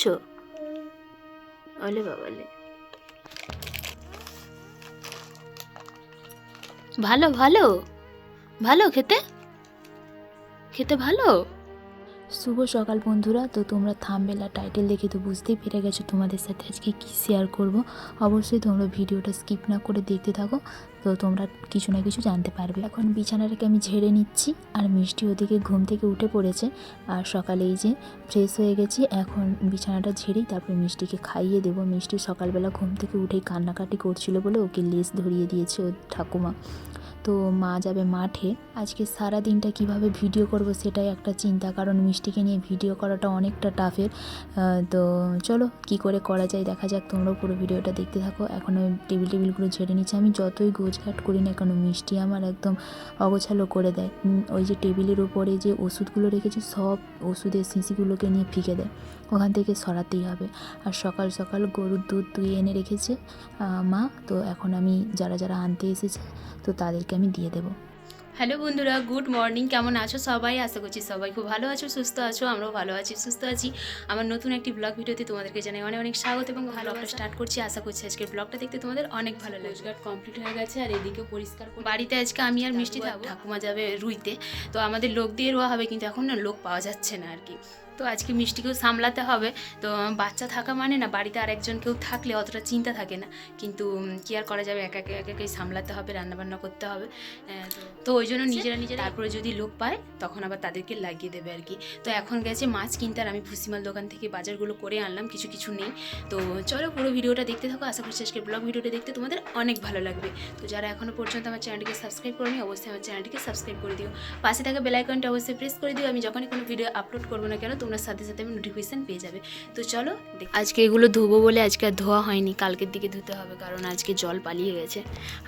খাচ্ছ ওলে বাবালে ভালো ভালো। ভালো খেতে? খেতে ভালো? শুভ সকাল বন্ধুরা, তো তোমরা থামবেলা টাইটেল দেখে তো বুঝতেই পেরে গেছো তোমাদের সাথে আজকে কী শেয়ার করব। অবশ্যই তোমরা ভিডিওটা স্কিপ না করে দেখতে থাকো। তো তোমরা কিছু না কিছু জানতে পারবে। এখন বিছানাটাকে আমি ঝেড়ে নিচ্ছি আর মিষ্টি ওদিকে ঘুম থেকে উঠে পড়েছে। আর সকালে এই যে ফ্রেশ হয়ে গেছি, এখন বিছানাটা ঝেড়েই তারপরে মিষ্টিকে খাইয়ে দেবো। মিষ্টি সকালবেলা ঘুম থেকে উঠেই কান্নাকাটি করছিল বলে ওকে লেস ধরিয়ে দিয়েছে ওর ঠাকুমা। তো মা যাবে মাঠে। আজকে সারা দিনটা কীভাবে ভিডিও করব সেটাই একটা চিন্তা, কারণ মিষ্টিকে নিয়ে ভিডিও করাটা অনেকটা টাফের। তো চলো কি করে করা যায়, দেখা যাক তোমরাও পুরো ভিডিওটা দেখতে থাকো। এখন টেবিল টেবিলগুলো ঝেড়ে নিচ্ছি। আমি যতই গোছঘাট করি না কেন, মিষ্টি আমার একদম অগোছালো করে দেয়। ওই যে টেবিলের উপরে যে ওষুধগুলো রেখেছি, সব ওষুধের শিশিগুলোকে নিয়ে ফিকে দেয়। ওখান থেকে সরাতেই হবে। আর সকাল সকাল গরুর দুধ দুয়ে এনে রেখেছে মা। তো এখন আমি যারা যারা আনতে এসেছে, তো তাদেরকে আমি দিয়ে দেবো। হ্যালো বন্ধুরা গুড মর্নিং। কেমন আছো সবাই? আশা করছি সবাই খুব ভালো আছো সুস্থ আছো আমরাও ভালো আছি সুস্থ আছি। আমার নতুন একটি ব্লগ ভিডিওতে তোমাদেরকে জানাই অনেক অনেক স্বাগত এবং ভালো ব্লগটা স্টার্ট করছি। আশা করছি আজকে ব্লগটা দেখতে তোমাদের অনেক ভালো লাগে রোজগার কমপ্লিট হয়ে গেছে আর এদিকেও পরিষ্কার করে- বাড়িতে আজকে আমি আর মিষ্টি ঠাকুমা যাবে রুইতে। তো আমাদের লোক দিয়ে রোয়া হবে কিন্তু এখন না লোক পাওয়া যাচ্ছে না আর কি। তো আজকে মিষ্টিকেও সামলাতে হবে। তো বাচ্চা থাকা মানে না বাড়িতে আরেকজন কেউ থাকলে অতটা চিন্তা থাকে না। কিন্তু কি আর করা যাবে? একা একা একা সামলাতে হবে রান্নাবান্না করতে হবে। তো- ওই জন্য নিজেরা নিজেরা তারপরে যদি লোক পায় তখন আবার তাদেরকে লাগিয়ে দেবে আর কি। তো এখন গেছে মাছ কিনতে আর আমি ভুসিমাল দোকান থেকে বাজারগুলো করে আনলাম কিছু কিছু নেই। তো চলো পুরো ভিডিওটা দেখতে থাকো। আশা করছি আজকে ব্লগ ভিডিওটা দেখতে তোমাদের অনেক ভালো লাগবে। তো যারা এখনও পর্যন্ত আমার চ্যানেলটিকে সাবস্ক্রাইব করনি অবশ্যই আমার চ্যানেলটিকে সাবস্ক্রাইব করে দিও। পাশে থাকা বেল আইকনটা অবশ্যই প্রেস করে দিও। আমি যখনই কোনো ভিডিও আপলোড করব না কেন তোমরা সাথে সাথে আমি নোটিফিকেশান পেয়ে যাবে। তো চলো আজকে এগুলো ধোবো বলে আজকে আর ধোয়া হয়নি, কালকের দিকে ধুতে হবে কারণ আজকে জল পালিয়ে গেছে।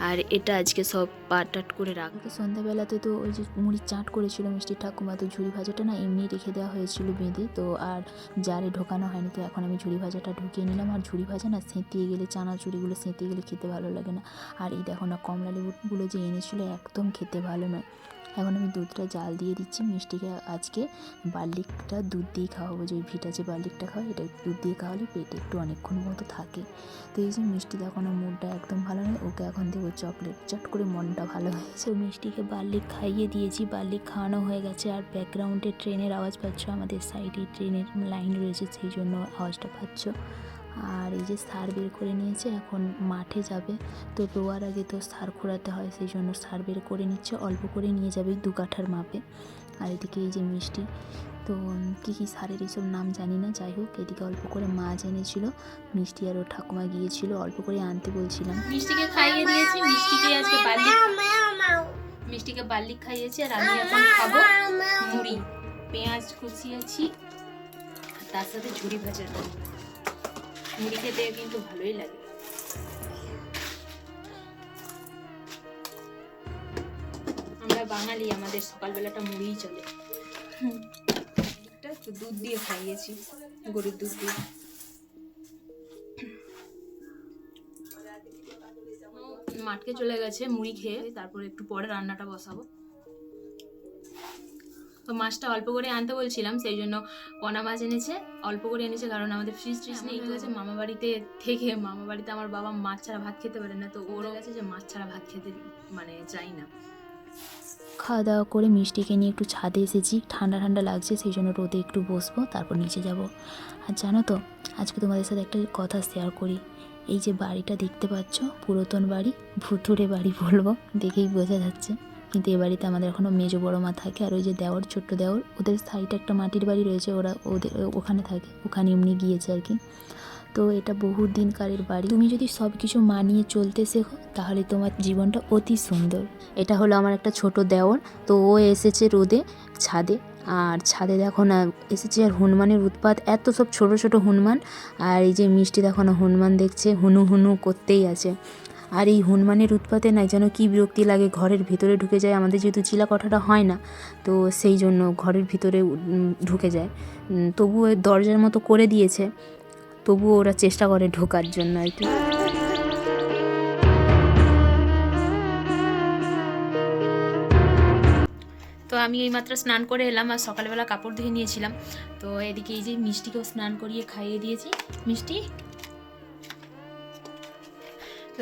আর এটা আজকে সব পাটাট করে রাখ কালকে সন্ধ্যাবেলাতে তো ওই যে মুড়ি চাট করেছিল মিষ্টি ঠাকুমা, তো ঝুড়ি ভাজাটা না এমনি রেখে দেওয়া হয়েছিল বেঁধে, তো আর জারে ঢোকানো হয়নি, তো এখন আমি ঝুড়ি ভাজাটা ঢুকিয়ে নিলাম। আর ঝুড়ি ভাজা না সেঁতিয়ে গেলে, চানা চুড়িগুলো সেঁতিয়ে গেলে খেতে ভালো লাগে না। আর এই দেখো না কমলা লেবুগুলো যে এনেছিল, একদম খেতে ভালো নয়। এখন আমি দুধটা জাল দিয়ে দিচ্ছি। মিষ্টিকে আজকে বার্লিকটা দুধ দিয়ে খাওয়াবো। যে ভিটা যে বার্লিকটা খাওয়া এটা দুধ দিয়ে খাওয়ালে পেটে একটু অনেকক্ষণ মতো থাকে। তো এই যে মিষ্টি, দেখো না, মুডটা একদম ভালো নয় ওকে এখন দেবো চকলেট। চট করে মনটা ভালো হয়েছে মিষ্টিকে বার্লিক খাইয়ে দিয়েছি। বার্লিক খাওয়ানো হয়ে গেছে আর ব্যাকগ্রাউন্ডে ট্রেনের আওয়াজ পাচ্ছ। আমাদের সাইডে ট্রেনের লাইন রয়েছে, সেই জন্য আওয়াজটা পাচ্ছ। আর এই যে সার বের করে নিয়েছে, এখন মাঠে যাবে। তো রোয়ার আগে তো সার খোঁড়াতে হয়, সেই জন্য সার বের করে নিচ্ছে, অল্প করে নিয়ে যাবে দু কাঠার মাপে। আর এদিকে এই যে মিষ্টি, তো কী কী সারের এইসব নাম জানি না, যাই হোক, এদিকে অল্প করে মাছ এনেছিল মিষ্টি আর ও ঠাকুমা গিয়েছিল, অল্প করে আনতে বলছিলাম। মিষ্টিকে খাইয়ে দিয়েছি, মিষ্টিকে আজকে বার্লিক মিষ্টিকে বার্লিক খাইয়েছি, আর আমি এখন খাব মুড়ি। পেঁয়াজ কুচিয়েছি তার সাথে ঝুড়ি ভাজা। মুড়ি খেতে কিন্তু ভালোই লাগে। আমরা বাঙালি আমাদের সকালবেলাটা মুড়িই চলে। একটু দুধ দিয়ে খাইয়েছি গরুর দুধ দিয়ে। মাঠকে চলে গেছে মুড়ি খেয়ে তারপরে একটু পরে রান্নাটা বসাবো। তো মাছটা অল্প করে আনতে বলছিলাম সেই জন্য পোনা মাছ এনেছে অল্প করে এনেছে কারণ আমাদের ফ্রিজ ট্রিজ নেই তো গেছে মামা বাড়িতে থেকে মামা বাড়িতে আমার বাবা মাছ ছাড়া ভাত খেতে পারে না তো ওরও কাছে যে মাছ ছাড়া ভাত খেতে মানে চাই না। খাওয়া দাওয়া করে মিষ্টিকে নিয়ে একটু ছাদে এসেছি ঠান্ডা ঠান্ডা লাগছে সেই জন্য রোদে একটু বসবো তারপর নিচে যাব। আর জানো তো আজকে তোমাদের সাথে একটা কথা শেয়ার করি। এই যে বাড়িটা দেখতে পাচ্ছ পুরাতন বাড়ি ভুতুরে বাড়ি বলব দেখেই বোঝা যাচ্ছে। কিন্তু এ বাড়িতে আমাদের এখনও মেজো বড় মা থাকে আর ওই যে দেওয়ার ছোট্ট দেওয়ার ওদের সাইডে একটা মাটির বাড়ি রয়েছে, ওরা ওদের ওখানে থাকে, ওখানে এমনি গিয়েছে আর কি। তো এটা বহু দিনকারের বাড়ি। তুমি যদি সব কিছু মানিয়ে চলতে শেখো, তাহলে তোমার জীবনটা অতি সুন্দর। এটা হলো আমার একটা ছোট দেওর, তো ও এসেছে রোদে, ছাদে। আর ছাদে দেখো না, এসেছে আর হনুমানের উৎপাত, এত সব ছোট ছোট হনুমান। আর এই যে মিষ্টি দেখো না, হনুমান দেখছে, হুনু হুনু করতেই আছে। আর এই হনুমানের উৎপাতে নাই যেন কি বিরক্তি লাগে, ঘরের ভিতরে ঢুকে যায়। আমাদের যেহেতু চিলা কথাটা হয় না, তো সেই জন্য ঘরের ভিতরে ঢুকে যায়। তবুও দরজার মতো করে দিয়েছে, তবুও ওরা চেষ্টা করে ঢোকার জন্য আর কি। তো আমি এইমাত্র স্নান করে এলাম আর সকালবেলা কাপড় ধুয়ে নিয়েছিলাম। তো এদিকে এই যে মিষ্টিকেও স্নান করিয়ে খাইয়ে দিয়েছি। মিষ্টি?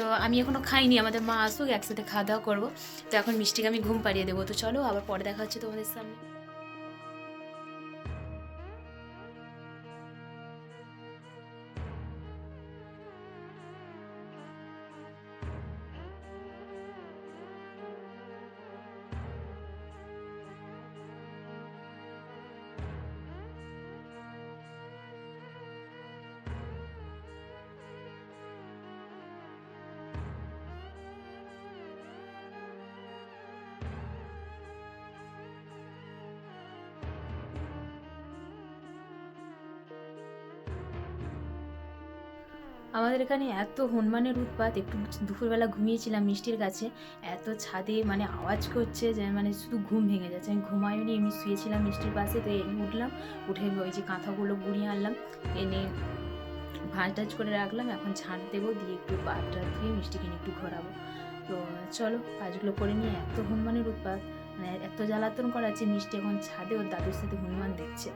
তো আমি এখনও খাইনি, আমাদের মা আসুক, একসাথে খাওয়া দাওয়া করব। তো এখন মিষ্টিকে আমি ঘুম পাড়িয়ে দেবো। তো চলো, আবার পরে দেখা হচ্ছে তোমাদের সামনে। আমাদের এখানে এত হনুমানের উৎপাত, একটু দুপুরবেলা ঘুমিয়েছিলাম মিষ্টির কাছে, এত ছাদে মানে আওয়াজ করছে যে মানে শুধু ঘুম ভেঙে যাচ্ছে। আমি ঘুমাইনি এমনি শুয়েছিলাম মিষ্টির পাশে, তো এই উঠলাম, উঠে ওই যে কাঁথাগুলো গুঁড়িয়ে আনলাম, এনে ভাঁজ টাজ করে রাখলাম, এখন ঝাঁট দেবো, দিয়ে একটু পাটটা ধুয়ে মিষ্টিকে নিয়ে একটু ঘোরাবো। তো চলো, কাজগুলো করে নিয়ে এত হনুমানের উৎপাত মানে এত জ্বালাতন করাচ্ছে মিষ্টি, এখন ছাদে ওর দাদুর সাথে হনুমান দেখছে।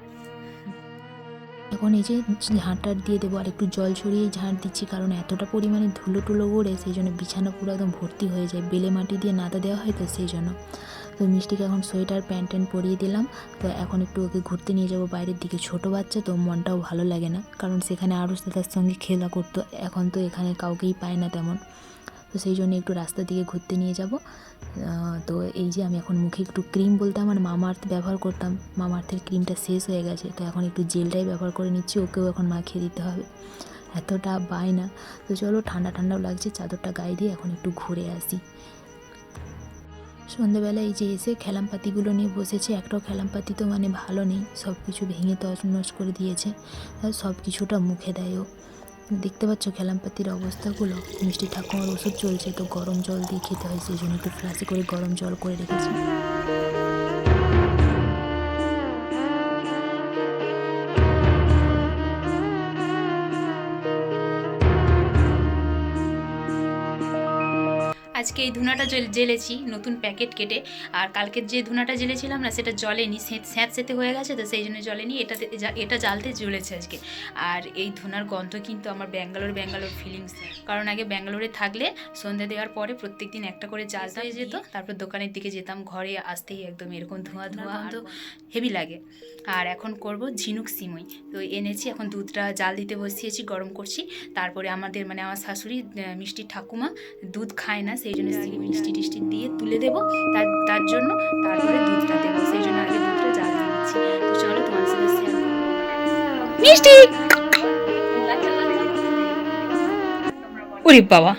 এখন এই যে ঝাঁটার দিয়ে দেবো, আর একটু জল ছড়িয়ে ঝাঁট দিচ্ছি, কারণ এতটা পরিমাণে ধুলো টুলো ওড়ে, সেই জন্য বিছানা পুরো একদম ভর্তি হয়ে যায়। বেলে মাটি দিয়ে নাতা দেওয়া হয় তো সেই জন্য। তো মিষ্টিকে এখন সোয়েটার, প্যান্ট ট্যান্ট পরিয়ে দিলাম। তো এখন একটু ওকে ঘুরতে নিয়ে যাব বাইরের দিকে। ছোট বাচ্চা তো, মনটাও ভালো লাগে না, কারণ সেখানে আরও দাদার সঙ্গে খেলা করতো। এখন তো এখানে কাউকেই পায় না তেমন। তো সেই জন্য একটু রাস্তার দিকে ঘুরতে নিয়ে যাব। তো এই যে আমি এখন মুখে একটু ক্রিম বলতে আমার মামার্থ ব্যবহার করতাম। মামার্থের ক্রিমটা শেষ হয়ে গেছে। তো এখন একটু জেলটাই ব্যবহার করে নিচ্ছি, ওকেও এখন মাখিয়ে দিতে হবে। এতটা বায় না। তো চলো ঠান্ডা ঠান্ডাও লাগছে, চাদরটা গায়ে দিয়ে এখন একটু ঘুরে আসি। সন্ধেবেলায় এই যে এসে খেলামপাতিগুলো নিয়ে বসেছে, একটাও খেলামপাতি তো মানে ভালো নেই। সব কিছু ভেঙে তছনছ করে দিয়েছে। সব কিছুটা মুখে দেয় ও দেখতে পাচ্ছ খেলামপাতির অবস্থাগুলো? মিষ্টি ঠাকুমার ওষুধ চলছে, তো গরম জল দিয়ে খেতে হয়, সেই জন্য একটু ফ্লাসে করে গরম জল করে রেখেছি। আজকে এই ধুনাটা জেল- জেলেছি নতুন প্যাকেট কেটে। আর কালকের যে ধুনাটা জেলেছিলাম না সেটা জলেনি স্যাঁত স্যাঁতে হয়ে গেছে তো সেই জন্য জলেনি। এটাতে এটা জ্বালতে জ্বলেছে আজকে। আর এই ধুনার গন্ধ কিন্তু আমার ব্যাঙ্গালোর ব্যাঙ্গালোর ফিলিংস কারণ আগে ব্যাঙ্গালোরে থাকলে সন্ধ্যা দেওয়ার পরে প্রত্যেক দিন একটা করে জ্বালতে হয়ে যেত। তারপর দোকানের দিকে যেতাম ঘরে আসতেই একদম এরকম ধোঁয়া ধোঁয়া গন্ধ। হেভি লাগে। আর এখন করব ঝিনুক সিমই। তো এনেছি এখন দুধটা জাল দিতে বসিয়েছি গরম করছি। তারপরে আমাদের মানে আমার শাশুড়ি মিষ্টি ঠাকুমা দুধ খায় না সেই জন্য সিম মিষ্টি টিষ্টি দিয়ে তুলে দেবো। তার তার জন্য তারপরে দুধটা দেবো। সেই জন্য আগে দুধটা জাল দিয়ে দিচ্ছি তো চলো তোমার সাথে শেয়ার মিষ্টি! ওরে বাবা।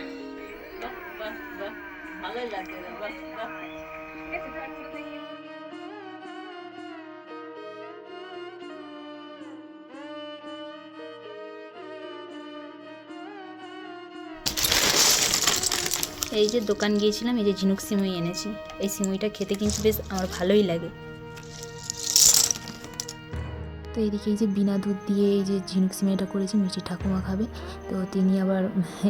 এই যে দোকান গিয়েছিলাম, এই যে ঝিনুক সিমুই এনেছি। এই সিমুইটা খেতে কিন্তু বেশ আমার ভালোই লাগে। তো এদিকে এই যে বিনা দুধ দিয়ে এই যে ঝিনুক সিমাইটা করেছি, মিষ্টি ঠাকুমা খাবে। তো তিনি আবার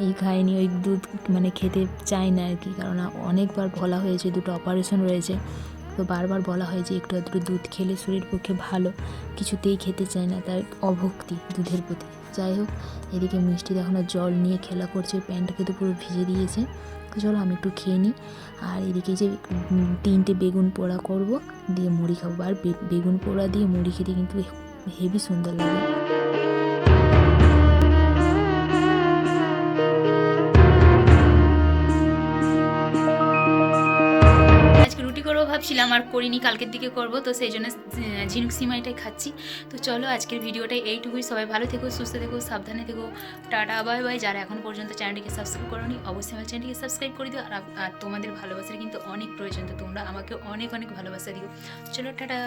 এই খায়নি, ওই দুধ মানে খেতে চায় না আর কি, কারণ অনেকবার বলা হয়েছে, দুটো অপারেশন রয়েছে। তো বারবার বলা হয় যে একটু আধটু দুধ খেলে শরীরের পক্ষে ভালো, কিছুতেই খেতে চায় না, তার অভক্তি দুধের প্রতি। যাই হোক, এদিকে মিষ্টি এখনও জল নিয়ে খেলা করছে প্যান্টটাকে তো পুরো ভিজে দিয়েছে। তো চলো আমি একটু খেয়ে নিই। আর এদিকে যে তিনটে বেগুন পোড়া করব, দিয়ে মুড়ি খাব। আর বেগুন পোড়া দিয়ে মুড়ি খেতে কিন্তু হেভি সুন্দর লাগে। ভাবছিলাম আর করিনি, কালকের দিকে করব, তো সেই জন্য ঝিনুক সিমাইটাই খাচ্ছি। তো চলো আজকের ভিডিওটা এইটুকুই। সবাই ভালো থেকো, সুস্থ থেকো, সাবধানে থেকো। টাটা বাই বাই যারা এখন পর্যন্ত চ্যানেলটিকে সাবস্ক্রাইব করোনি, অবশ্যই আমার চ্যানেলটিকে সাবস্ক্রাইব করে দিও। আর তোমাদের ভালোবাসার কিন্তু অনেক প্রয়োজন, তো তোমরা আমাকে অনেক অনেক ভালোবাসা দিও। চলো, টাটা।